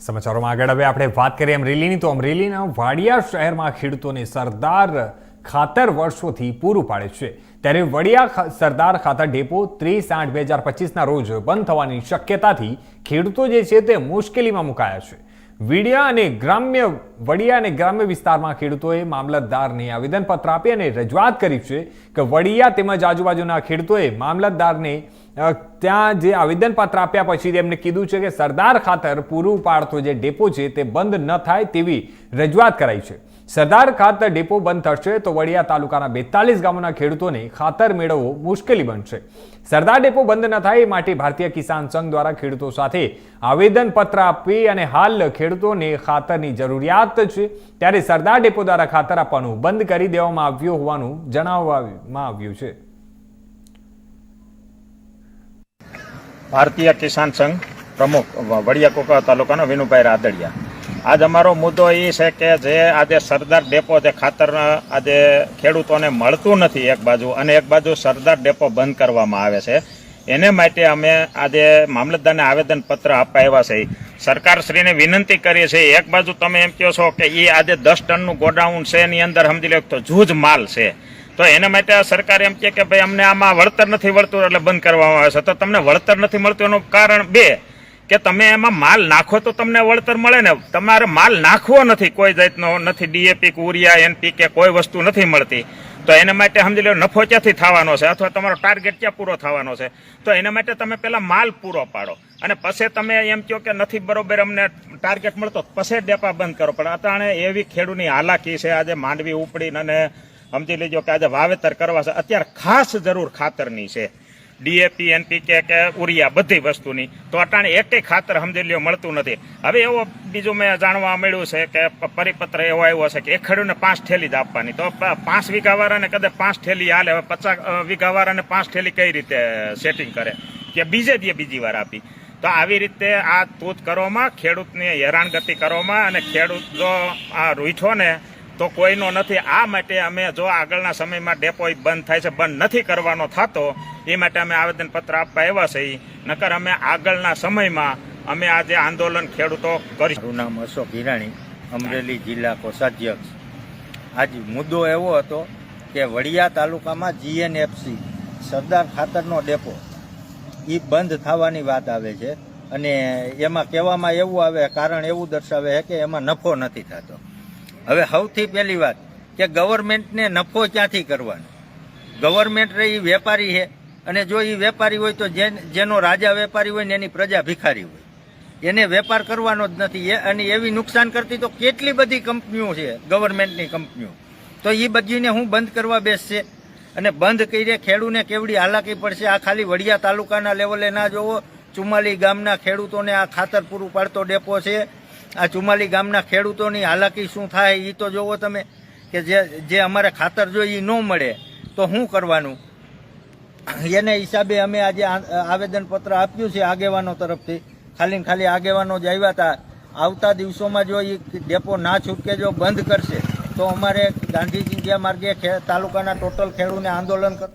સમાચારોમાં આગળ હવે આપણે વાત કરીએ અમરેલીની. તો અમરેલીના વાડિયા શહેરમાં ખેડૂતોને સરદાર ખાતર વર્ષોથી પૂરું પાડે છે. ત્યારે વડિયા સરદાર ખાતર ડેપો ત્રીસ આઠ બે હજાર પચીસના રોજ બંધ થવાની શક્યતાથી ખેડૂતો જે છે તે મુશ્કેલીમાં મુકાયા છે. વિડિયા અને ગ્રામ્ય વડિયા અને ગ્રામ્ય વિસ્તારમાં ખેડૂતોએ મામલતદારને આવેદનપત્ર આપી અને રજૂઆત કરી છે કે વડિયા તેમજ આજુબાજુના ખેડૂતોએ મામલતદારને ત્યાં જે આવેદનપત્ર આપ્યા પછી તેમને કીધું છે કે સરદાર ખાતર પૂરું પાડતો જે ડેપો છે તે બંધ ન થાય તેવી રજૂઆત કરાઈ છે. સરદાર ખાતર ડેપો બંધ થશે તો વડિયા તાલુકાના બેતાલીસ ગામોના ખેડૂતોને ખાતર મેળવવો મુશ્કેલી બનશે. સરદાર ડેપો બંધ ન થાય એ માટે ભારતીય કિસાન સંઘ દ્વારા ખેડૂતો સાથે આવેદનપત્ર આપી અને હાલ ખેડૂતોને ખાતરની જરૂરિયાત છે. ત્યારે સરદાર ડેપો દ્વારા ખાતર આપવાનું બંધ કરી દેવામાં આવ્યું હોવાનું જણાવવામાં આવ્યું છે. ભારતીય કિસાન સંઘ પ્રમુખ વડિયા કોકા તાલુકાના વિનુભાઈ રાદડિયા. આજ અમારો મુદ્દો એ છે કે જે આજે સરદાર ડેપો જે ખાતર આજે ખેડૂતોને મળતું નથી એક બાજુ અને એક બાજુ સરદાર ડેપો બંધ કરવામાં આવે છે. એને માટે અમે આજે મામલતદારને આવેદનપત્ર અપાવ્યા છે. સરકારશ્રીને વિનંતી કરીએ છીએ, એક બાજુ તમે એમ કહો છો કે એ આજે દસ ટનનું ગોડાઉન છે, એની અંદર સમજી લો તો જૂજ માલ છે. તો એના માટે સરકાર એમ કહે કે ભાઈ અમને આમાં વળતર નથી વળતું એટલે બંધ કરવામાં આવે છે. તો તમને વળતર નથી મળતું એનું કારણ બે. કે તમે એમાં માલ નાખો તો તમને વળતર મળે ને. તમારે માલ નાખવો નથી, કોઈ જાતનો નથી. ડીએપી કે ઉરિયા એનપી કે કોઈ વસ્તુ નથી મળતી. તો એના માટે સમજી લો, નફો ક્યાંથી થવાનો છે? અથવા તમારો ટાર્ગેટ ક્યાં પૂરો થવાનો છે? તો એના માટે તમે પહેલાં માલ પૂરો પાડો. અને પછી તમે એમ કહો કે નથી, બરોબર, અમને ટાર્ગેટ મળતો. પછી ડેપા બંધ કરો. પણ અટાણે એવી ખેડૂની હાલાકી છે, આજે માંડવી ઉપડીને અને સમજી લેજો કે આજે વાવેતર કરવા છે. અત્યારે ખાસ જરૂર ખાતરની છે. ડીએપી એનપીકે કે ઉરિયા બધી વસ્તુની. તો અટાણે એકે ખાતર સમજી લ્યો મળતું નથી. હવે એવો બીજું મેં જાણવા મળ્યું છે કે પરિપત્ર એવો આવ્યો છે કે એક ખેડૂતને પાંચ થેલી જ આપવાની. તો પાંચ વીઘાવાળાને કદાચ પાંચ થેલી હાલે, હવે પચાસ વીઘાવાળાને વીઘા પાંચ થેલી કઈ રીતે સેટિંગ કરે? કે બીજે દીએ બીજી વાર આપી. તો આવી રીતે આ તૂત કરવામાં, ખેડૂતને હેરાનગતિ કરવામાં અને ખેડૂત જો આ રૂઠો ને, તો કોઈનો નથી. આ માટે અમે જો આગળના સમયમાં ડેપો બંધ થાય છે, બંધ નથી કરવાનો થતો એ માટે અમે આવેદનપત્ર આપવા આવ્યા છે ઈ. નકર અમે આગળના સમયમાં અમે આજે આંદોલન ખેડૂતો કરી મારું નામ અશોક હિરાણી, અમરેલી જિલ્લા કોષાધ્યક્ષ. આજ મુદ્દો એવો હતો કે વડિયા તાલુકામાં જીએનએફસી, સરદાર ખાતરનો ડેપો એ બંધ થવાની વાત આવે છે અને એમાં કહેવામાં એવું આવે, કારણ એવું દર્શાવે છે કે એમાં નફો નથી થતો. હવે સૌથી પહેલી વાત કે ગવર્મેન્ટને નફો ક્યાંથી કરવાનો? ગવર્મેન્ટ રહી વેપારી છે અને જો એ વેપારી હોય તો જેન- રાજા વેપારી હોય ને એની પ્રજા ભિખારી હોય. એને વેપાર કરવાનો જ નથી. અને એવી નુકસાન કરતી તો કેટલી બધી કંપનીઓ છે ગવર્મેન્ટની કંપનીઓ. તો એ બધીને હું બંધ કરવા બેસશે. અને બંધ કરીને ખેડૂને કેવડી હાલાકી પડશે? આ ખાલી વડિયા તાલુકાના લેવલે ના જોવો. ચુમ્માલી ગામના ખેડૂતોને આ ખાતર પૂરું પાડતો ડેપો છે. આ ચુમ્માલી ગામના ખેડૂતોની હાલાકી શું થાય એ તો જોવો તમે. કે જે જે અમારે ખાતર જોઈએ એ ન મળે, તો શું કરવાનું? એને હિસાબે અમે આજે આવેદનપત્ર આપ્યું છે આગેવાનો તરફથી. ખાલી ખાલી આગેવાનો જ આવ્યા હતા. આવતા દિવસોમાં જો એ ડેપો ના છૂટકે જો બંધ કરશે, તો અમારે ગાંધીજી માર્ગે તાલુકાના ટોટલ ખેડૂને આંદોલન કર